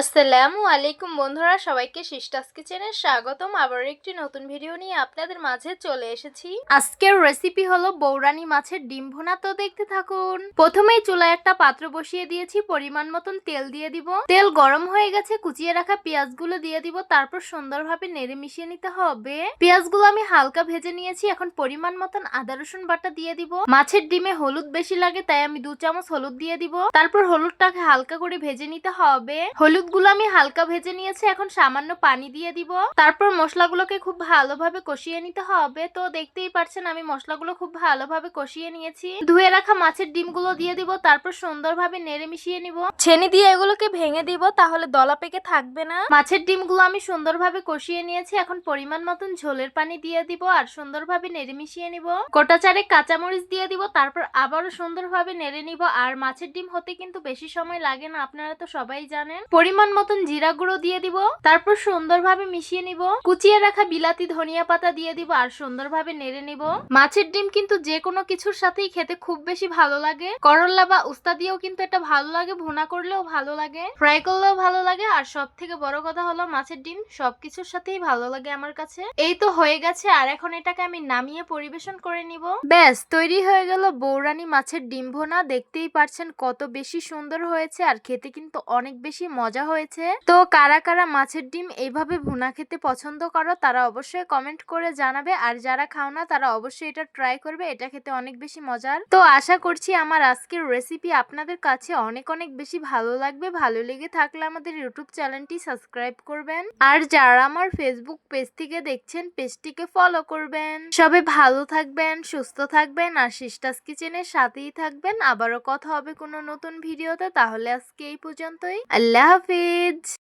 আসসালামু আলাইকুম বন্ধুরা, সবাইকে শিস্টাস কিচেনে স্বাগতম। আবার একটি নতুন ভিডিও নিয়ে আপনাদের মাঝে চলে এসেছি। আজকের রেসিপি হলো বৌরানি মাছের ডিম ভুনা। তো দেখতে থাকুন। প্রথমেই চুলায় একটা পাত্র বসিয়ে দিয়েছি, পরিমাণ মতন তেল দিয়ে দিব। তেল গরম হয়ে গেছে, কুচিয়ে রাখা পেঁয়াজগুলো দিয়ে দিব, তারপর সুন্দরভাবে নেড়ে মিশিয়ে নিতে হবে। পেঁয়াজগুলো আমি হালকা ভেজে নিয়েছি, এখন পরিমাণ মতন আদা, রসুন বাটা দিয়ে দিব। মাছের ডিমে হলুদ বেশি লাগে, তাই আমি দু চামচ হলুদ দিয়ে দিব। তারপর হলুদটাকে হালকা করে ভেজে নিতে হবে। হলুদগুলো আমি হালকা ভেজে নিয়েছি, এখন সামান্য পানি দিয়ে দিব। তারপর মশলাগুলোকে খুব ভালোভাবে কষিয়ে নিতে হবে। তো দেখতেই পারছেন, আমি মশলাগুলো খুব ভালোভাবে কষিয়ে নিয়েছি। ধুয়ে রাখা মাছের ডিমগুলো দিয়ে দিব, তারপর সুন্দরভাবে নেড়ে মিশিয়ে নিব। ছেনি দিয়ে এগুলোকে ভেঙে দিব, তাহলে দলা পেকে থাকবে না। মাছের ডিমগুলো আমি সুন্দরভাবে কষিয়ে নিয়েছি, এখন পরিমাণ মতন ঝোলের পানি দিয়ে দিব আর সুন্দরভাবে নেড়ে মিশিয়ে নিব। গোটা চারে কাঁচামরিচ দিয়ে দিব, তারপর আবারও সুন্দরভাবে নেড়ে নিব। আর মাছের ডিম হতে কিন্তু বেশি সময় লাগে না, আপনারা তো সবাই জানেন। পরিমাণ মতন জিরা গুঁড়ো দিয়ে দিব, তারপর সুন্দরভাবে মিশিয়ে নিব। কুচিয়ে রাখা বিলাতি, ধনিয়া পাতা দিয়ে দিব আর সুন্দরভাবে নেড়ে নিব। মাছের ডিম কিন্তু যে কোনো কিছুর সাথেই খেতে খুব বেশি ভালো লাগে। করল্লা বা উস্তা দিয়েও কিন্তু এটা ভালো লাগে, ভুনা করলেও ভালো লাগে। ফ্রাই করলেও ভালো লাগে আর সব থেকে বড় কথা হলো মাছের ডিম সবকিছুর সাথেই ভালো লাগে আমার কাছে। এই তো হয়ে গেছে আর এখন এটাকে আমি নামিয়ে পরিবেশন করে নিব। ব্যাস, তৈরি হয়ে গেল বৌরানি মাছের ডিম ভোনা। দেখতেই পারছেন কত বেশি সুন্দর হয়েছে আর খেতে কিন্তু অনেক বেশি মজা হয়েছে। তো কারা কারা মাছের ডিম এইভাবে ভুনা খেতে পছন্দ করো, তারা অবশ্যই কমেন্ট করে জানাবে। আর যারা খাও না, তারা অবশ্যই এটা ট্রাই করবে, এটা খেতে অনেক বেশি মজার। তো আশা করছি আমার আজকের রেসিপি আপনাদের কাছে অনেক অনেক বেশি ভালো লাগবে। ভালো লেগে থাকলে আমাদের ইউটিউব চ্যানেলটি সাবস্ক্রাইব করবেন। আর যারা আমার ফেসবুক পেজ থেকে দেখছেন পেজটিকে ফলো করবেন। সবে ভালো থাকবেন, সুস্থ থাকবেন, আর সিস্টাস কিচেনের সাথেই থাকবেন। আবারও কথা হবে কোনো নতুন ভিডিওতে তাহলে আজকে এই পর্যন্তই। আল্লাহ হাফিজ